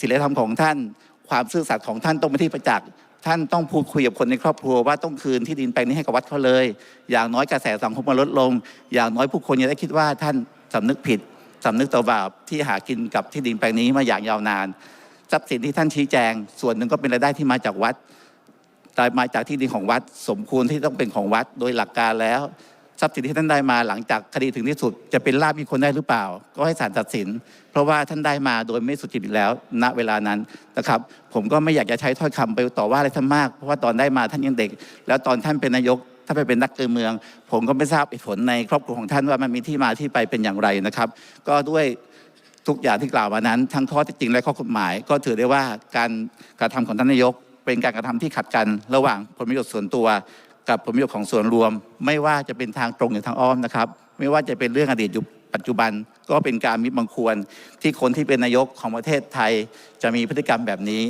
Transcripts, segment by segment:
ศีลธรรมของท่าน ความซื่อสัตย์ของท่านต้องเป็นที่ประจักษ์ท่านต้องพูดคุยกับคนในครอบครัวว่าต้องคืนที่ดินแปลงนี้ให้กับวัดเขาเลย อย่างน้อยกระแสสังคมมันลดลง อย่างน้อยผู้คนจะได้คิดว่าท่านสำนึกผิดสำนึกต่อบาปที่หากินกับที่ดินแปลงนี้มาอย่างยาวนาน ทรัพย์สินที่ท่านชี้แจง ส่วนหนึ่งก็เป็นรายได้ที่มาจากวัดแต่มาจากที่ดินของวัด สมควรที่ต้องเป็นของวัดโดยหลักการแล้ว ทรัพย์สินที่ท่านได้มาหลังจากคดีถึงที่สุด จะเป็นลาภมีคนได้หรือเปล่า ก็ให้ศาลตัดสิน เพราะว่าท่านได้มาโดยไม่สุจริตแล้ว ณเวลานั้นนะครับ ผมก็ไม่อยากจะใช้ถ้อยคำไปต่อว่าอะไรท่านมากเพราะว่าตอนได้มาท่านยังเด็ก แล้วตอนท่านเป็นนายกถ้าไปเป็นนักการเมือง ผมก็ไม่ทราบผลในครอบครัวของท่านว่ามันมีที่มาที่ไปเป็นอย่างไรนะครับ ก็ด้วยทุกอย่างที่กล่าวมานั้น ทั้งข้อเท็จจริงและข้อกฎหมาย ก็ถือได้ว่าการกระทำของท่านนายก เป็นการกระทำที่ขัดกันระหว่างผลประโยชน์ส่วนตัว กับผลประโยชน์ของส่วนรวม ไม่ว่าจะเป็นทางตรงหรือทางอ้อมนะครับ ไม่ว่าจะเป็นเรื่องอดีตอยู่ปัจจุบันก็เป็นการมิบังควร ที่คนที่เป็นนายกของประเทศไทย จะมีพฤติกรรมแบบนี้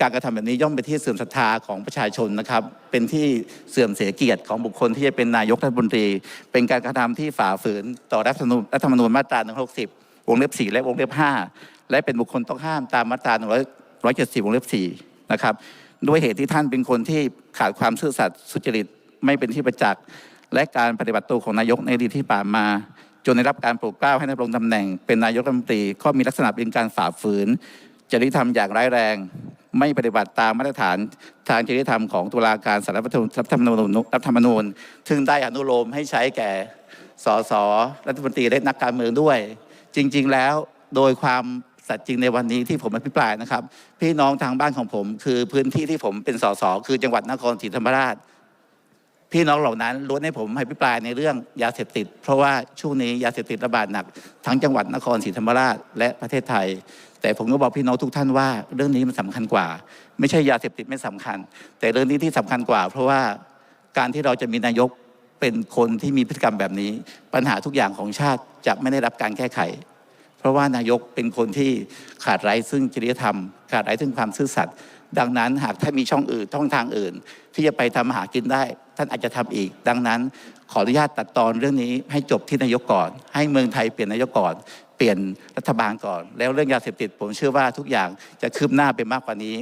การกระทำแบบนี้ย่อมเป็นที่เสื่อมศรัทธาของประชาชนนะครับ เป็นที่เสื่อมเสียเกียรติของบุคคลที่จะเป็นนายกรัฐมนตรี เป็นการกระทำที่ฝ่าฝืนต่อรัฐธรรมนูญรัฐธรรมนูญมาตรา 160 วงเล็บ 4 และวงเล็บ 5 และเป็นบุคคลต้องห้ามตามมาตรา 170 วงเล็บ 4 นะครับ ด้วยเหตุที่ท่านเป็นคนที่ขาดความซื่อสัตย์สุจริตไม่เป็นที่ประจักษ์และการปฏิบัติตัวของนายกในอดีตที่ผ่านมา จนได้รับการโปรดเกล้าให้ดำรงตำแหน่ง เป็นนายกรัฐมนตรีก็มีลักษณะเป็นการฝ่าฝืนจริยธรรมอย่างร้ายแรง ไม่ปฏิบัติตามมาตรฐานทางจริยธรรมของตุลาการสารรัฐธรรมนูญรัฐธรรมนูญซึ่งได้อนุโลมให้ใช้แก่สสรัฐมนตรีและนักการเมืองด้วย จริง ๆ แล้วโดยความ สัตย์จริงในวันนี้ที่ผมอภิปรายนะครับ พี่น้องทางบ้านของผม คือพื้นที่ที่ผมเป็นสสคือจังหวัดนครศรีธรรมราช พี่น้องเหล่านั้นล้วนให้ผมอภิปรายในเรื่องยาเสพติด เพราะว่าช่วงนี้ยาเสพติดระบาดหนัก ทั้งจังหวัดนครศรีธรรมราชและประเทศไทย แต่ผมก็บอกพี่น้องทุกท่านว่า เรื่องนี้มันสำคัญกว่า ไม่ใช่ยาเสพติดไม่สำคัญ แต่เรื่องนี้ที่สำคัญกว่า เพราะว่าการที่เราจะมีนายกเป็นคนที่มีพฤติกรรมแบบนี้ ปัญหาทุกอย่างของชาติจะไม่ได้รับการแก้ไข ราะว่านายกเป็นคนที่ขาดไร้ซึ่งจริยธรรม ขาดไร้ซึ่งความซื่อสัตย์ดังนั้นหากท่านมีช่องอื่นช่องทางอื่น ที่จะไปทำมาหากินได้ ท่านอาจจะทำอีก ดังนั้นขออนุญาตตัดตอนเรื่องนี้ให้จบที่นายกก่อน ให้เมืองไทยเปลี่ยนนายกก่อน เปลี่ยนรัฐบาลก่อน แล้วเรื่องยาเสพติดผมเชื่อว่าทุกอย่างจะคืบหน้าไปมากกว่านี้